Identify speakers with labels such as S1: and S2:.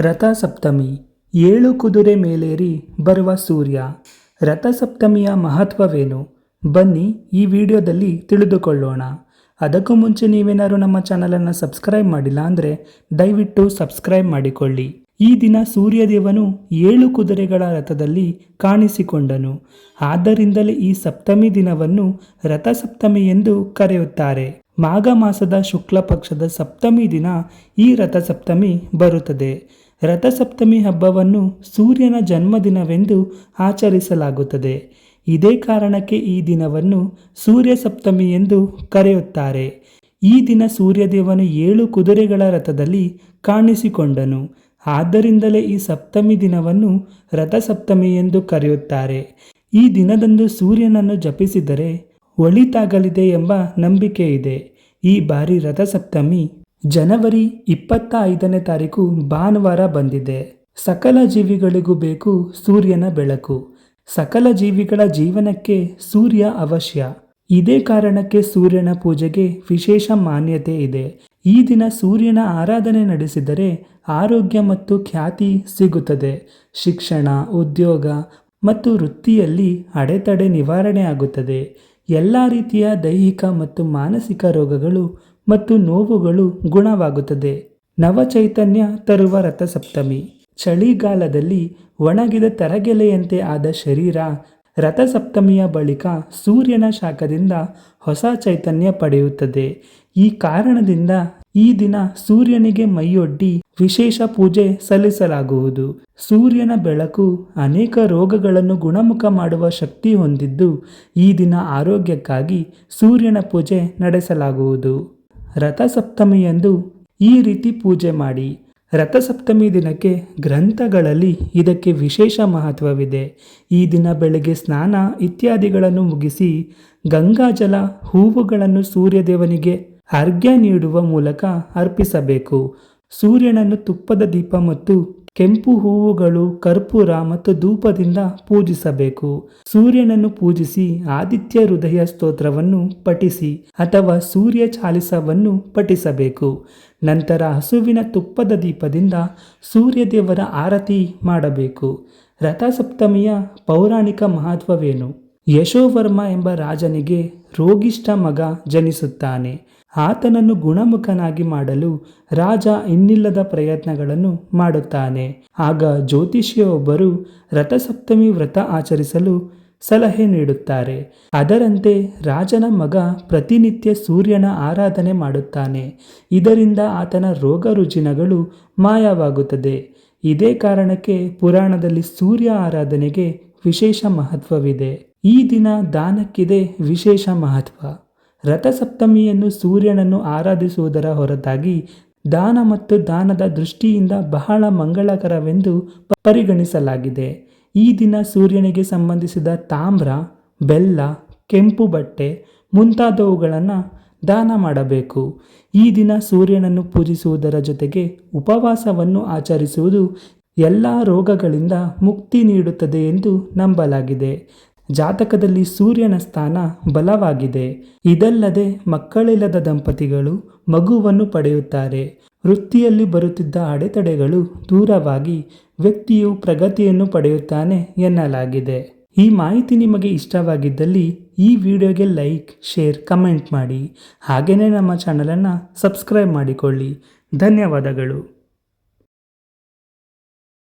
S1: ರಥಸಪ್ತಮಿ. ಏಳು ಕುದುರೆ ಮೇಲೇರಿ ಬರುವ ಸೂರ್ಯ. ರಥಸಪ್ತಮಿಯ ಮಹತ್ವವೇನು? ಬನ್ನಿ ಈ ವಿಡಿಯೋದಲ್ಲಿ ತಿಳಿದುಕೊಳ್ಳೋಣ. ಅದಕ್ಕೂ ಮುಂಚೆ ನೀವೇನಾದರೂ ನಮ್ಮ ಚಾನಲನ್ನು ಸಬ್ಸ್ಕ್ರೈಬ್ ಮಾಡಿಲ್ಲ ಅಂದರೆ ದಯವಿಟ್ಟು ಸಬ್ಸ್ಕ್ರೈಬ್ ಮಾಡಿಕೊಳ್ಳಿ. ಈ ದಿನ ಸೂರ್ಯದೇವನು ಏಳು ಕುದುರೆಗಳ ರಥದಲ್ಲಿ ಕಾಣಿಸಿಕೊಂಡನು. ಆದ್ದರಿಂದಲೇ ಈ ಸಪ್ತಮಿ ದಿನವನ್ನು ರಥಸಪ್ತಮಿ ಎಂದು ಕರೆಯುತ್ತಾರೆ. ಮಾಘ ಮಾಸದ ಶುಕ್ಲ ಪಕ್ಷದ ಸಪ್ತಮಿ ದಿನ ಈ ರಥಸಪ್ತಮಿ ಬರುತ್ತದೆ. ರಥಸಪ್ತಮಿ ಹಬ್ಬವನ್ನು ಸೂರ್ಯನ ಜನ್ಮದಿನವೆಂದು ಆಚರಿಸಲಾಗುತ್ತದೆ. ಇದೇ ಕಾರಣಕ್ಕೆ ಈ ದಿನವನ್ನು ಸೂರ್ಯ ಸಪ್ತಮಿ ಎಂದು ಕರೆಯುತ್ತಾರೆ. ಈ ದಿನ ಸೂರ್ಯದೇವನು ಏಳು ಕುದುರೆಗಳ ರಥದಲ್ಲಿ ಕಾಣಿಸಿಕೊಂಡನು. ಆದ್ದರಿಂದಲೇ ಈ ಸಪ್ತಮಿ ದಿನವನ್ನು ರಥಸಪ್ತಮಿ ಎಂದು ಕರೆಯುತ್ತಾರೆ. ಈ ದಿನದಂದು ಸೂರ್ಯನನ್ನು ಜಪಿಸಿದರೆ ಒಳಿತಾಗಲಿದೆ ಎಂಬ ನಂಬಿಕೆ ಇದೆ ಈ ಬಾರಿ ರಥಸಪ್ತಮಿ ಜನವರಿ ಇಪ್ಪತ್ತ ಐದನೇ ತಾರೀಕು ಭಾನುವಾರ ಬಂದಿದೆ. ಸಕಲ ಜೀವಿಗಳಿಗೂ ಬೇಕು ಸೂರ್ಯನ ಬೆಳಕು. ಸಕಲ ಜೀವಿಗಳ ಜೀವನಕ್ಕೆ ಸೂರ್ಯ ಅವಶ್ಯ. ಇದೇ ಕಾರಣಕ್ಕೆ ಸೂರ್ಯನ ಪೂಜೆಗೆ ವಿಶೇಷ ಮಾನ್ಯತೆ ಇದೆ. ಈ ದಿನ ಸೂರ್ಯನ ಆರಾಧನೆ ನಡೆಸಿದರೆ ಆರೋಗ್ಯ ಮತ್ತು ಖ್ಯಾತಿ ಸಿಗುತ್ತದೆ. ಶಿಕ್ಷಣ, ಉದ್ಯೋಗ ಮತ್ತು ವೃತ್ತಿಯಲ್ಲಿ ಅಡೆತಡೆ ನಿವಾರಣೆ ಆಗುತ್ತದೆ ಎಲ್ಲ ರೀತಿಯ ದೈಹಿಕ ಮತ್ತು ಮಾನಸಿಕ ರೋಗಗಳು ಮತ್ತು ನೋವುಗಳು ಗುಣವಾಗುತ್ತದೆ. ನವಚೈತನ್ಯ ತರುವ ರಥಸಪ್ತಮಿ. ಚಳಿಗಾಲದಲ್ಲಿ ಒಣಗಿದ ತರಗೆಲೆಯಂತೆ ಆದ ಶರೀರ ರಥಸಪ್ತಮಿಯ ಬಳಿಕ ಸೂರ್ಯನ ಶಾಖದಿಂದ ಹೊಸ ಚೈತನ್ಯ ಪಡೆಯುತ್ತದೆ. ಈ ಕಾರಣದಿಂದ ಈ ದಿನ ಸೂರ್ಯನಿಗೆ ಮೈಯೊಡ್ಡಿ ವಿಶೇಷ ಪೂಜೆ ಸಲ್ಲಿಸಲಾಗುವುದು. ಸೂರ್ಯನ ಬೆಳಕು ಅನೇಕ ರೋಗಗಳನ್ನು ಗುಣಮುಖ ಮಾಡುವ ಶಕ್ತಿ ಹೊಂದಿದ್ದು ಈ ದಿನ ಆರೋಗ್ಯಕ್ಕಾಗಿ ಸೂರ್ಯನ ಪೂಜೆ ನಡೆಸಲಾಗುವುದು. ರಥಸಪ್ತಮಿಯಂದು ಈ ರೀತಿ ಪೂಜೆ ಮಾಡಿ. ರಥಸಪ್ತಮಿ ದಿನಕ್ಕೆ ಗ್ರಂಥಗಳಲ್ಲಿ ಇದಕ್ಕೆ ವಿಶೇಷ ಮಹತ್ವವಿದೆ. ಈ ದಿನ ಬೆಳಗ್ಗೆ ಸ್ನಾನ ಇತ್ಯಾದಿಗಳನ್ನು ಮುಗಿಸಿ ಗಂಗಾಜಲ ಹೂವುಗಳನ್ನು ಸೂರ್ಯದೇವನಿಗೆ ಅರ್ಘ್ಯ ನೀಡುವ ಮೂಲಕ ಅರ್ಪಿಸಬೇಕು. ಸೂರ್ಯನನ್ನು ತುಪ್ಪದ ದೀಪ ಮತ್ತು ಕೆಂಪು ಹೂವುಗಳು ಕರ್ಪೂರ ಮತ್ತು ಧೂಪದಿಂದ ಪೂಜಿಸಬೇಕು. ಸೂರ್ಯನನ್ನು ಪೂಜಿಸಿ ಆದಿತ್ಯ ಹೃದಯ ಸ್ತೋತ್ರವನ್ನು ಪಠಿಸಿ ಅಥವಾ ಸೂರ್ಯ ಚಾಲಿಸವನ್ನು ಪಠಿಸಬೇಕು. ನಂತರ ಹಸುವಿನ ತುಪ್ಪದ ದೀಪದಿಂದ ಸೂರ್ಯದೇವರ ಆರತಿ ಮಾಡಬೇಕು. ರಥಸಪ್ತಮಿಯ ಪೌರಾಣಿಕ ಮಹತ್ವವೇನು? ಯಶೋವರ್ಮ ಎಂಬ ರಾಜನಿಗೆ ರೋಗಿಷ್ಠ ಮಗ ಜನಿಸುತ್ತಾನೆ. ಆತನನ್ನು ಗುಣಮುಖನಾಗಿ ಮಾಡಲು ರಾಜ ಇನ್ನಿಲ್ಲದ ಪ್ರಯತ್ನಗಳನ್ನು ಮಾಡುತ್ತಾನೆ. ಆಗ ಜ್ಯೋತಿಷಿಯೊಬ್ಬರು ರಥಸಪ್ತಮಿ ವ್ರತ ಆಚರಿಸಲು ಸಲಹೆ ನೀಡುತ್ತಾರೆ. ಅದರಂತೆ ರಾಜನ ಮಗ ಪ್ರತಿನಿತ್ಯ ಸೂರ್ಯನ ಆರಾಧನೆ ಮಾಡುತ್ತಾನೆ. ಇದರಿಂದ ಆತನ ರೋಗ ರುಜಿನಗಳು ಮಾಯವಾಗುತ್ತದೆ. ಇದೇ ಕಾರಣಕ್ಕೆ ಪುರಾಣದಲ್ಲಿ ಸೂರ್ಯ ಆರಾಧನೆಗೆ ವಿಶೇಷ ಮಹತ್ವವಿದೆ. ಈ ದಿನ ದಾನಕ್ಕಿದೆ ವಿಶೇಷ ಮಹತ್ವ. ರಥಸಪ್ತಮಿಯನ್ನು ಸೂರ್ಯನನ್ನು ಆರಾಧಿಸುವುದರ ಹೊರತಾಗಿ ದಾನ ಮತ್ತು ದಾನದ ದೃಷ್ಟಿಯಿಂದ ಬಹಳ ಮಂಗಳಕರವೆಂದು ಪರಿಗಣಿಸಲಾಗಿದೆ. ಈ ದಿನ ಸೂರ್ಯನಿಗೆ ಸಂಬಂಧಿಸಿದ ತಾಮ್ರ, ಬೆಲ್ಲ, ಕೆಂಪು ಬಟ್ಟೆ ಮುಂತಾದವುಗಳನ್ನು ದಾನ ಮಾಡಬೇಕು. ಈ ದಿನ ಸೂರ್ಯನನ್ನು ಪೂಜಿಸುವುದರ ಜೊತೆಗೆ ಉಪವಾಸವನ್ನು ಆಚರಿಸುವುದು ಎಲ್ಲ ರೋಗಗಳಿಂದ ಮುಕ್ತಿ ನೀಡುತ್ತದೆ ಎಂದು ನಂಬಲಾಗಿದೆ. ಜಾತಕದಲ್ಲಿ ಸೂರ್ಯನ ಸ್ಥಾನ ಬಲವಾಗಿದೆ. ಇದಲ್ಲದೆ ಮಕ್ಕಳಿಲ್ಲದ ದಂಪತಿಗಳು ಮಗುವನ್ನು ಪಡೆಯುತ್ತಾರೆ. ವೃತ್ತಿಯಲ್ಲಿ ಬರುತ್ತಿದ್ದ ಅಡೆತಡೆಗಳು ದೂರವಾಗಿ ವ್ಯಕ್ತಿಯು ಪ್ರಗತಿಯನ್ನು ಪಡೆಯುತ್ತಾನೆ ಎನ್ನಲಾಗಿದೆ. ಈ ಮಾಹಿತಿ ನಿಮಗೆ ಇಷ್ಟವಾಗಿದ್ದಲ್ಲಿ ಈ ವಿಡಿಯೋಗೆ ಲೈಕ್, ಶೇರ್, ಕಮೆಂಟ್ ಮಾಡಿ. ಹಾಗೆಯೇ ನಮ್ಮ ಚಾನಲನ್ನು ಸಬ್ಸ್ಕ್ರೈಬ್ ಮಾಡಿಕೊಳ್ಳಿ. ಧನ್ಯವಾದಗಳು.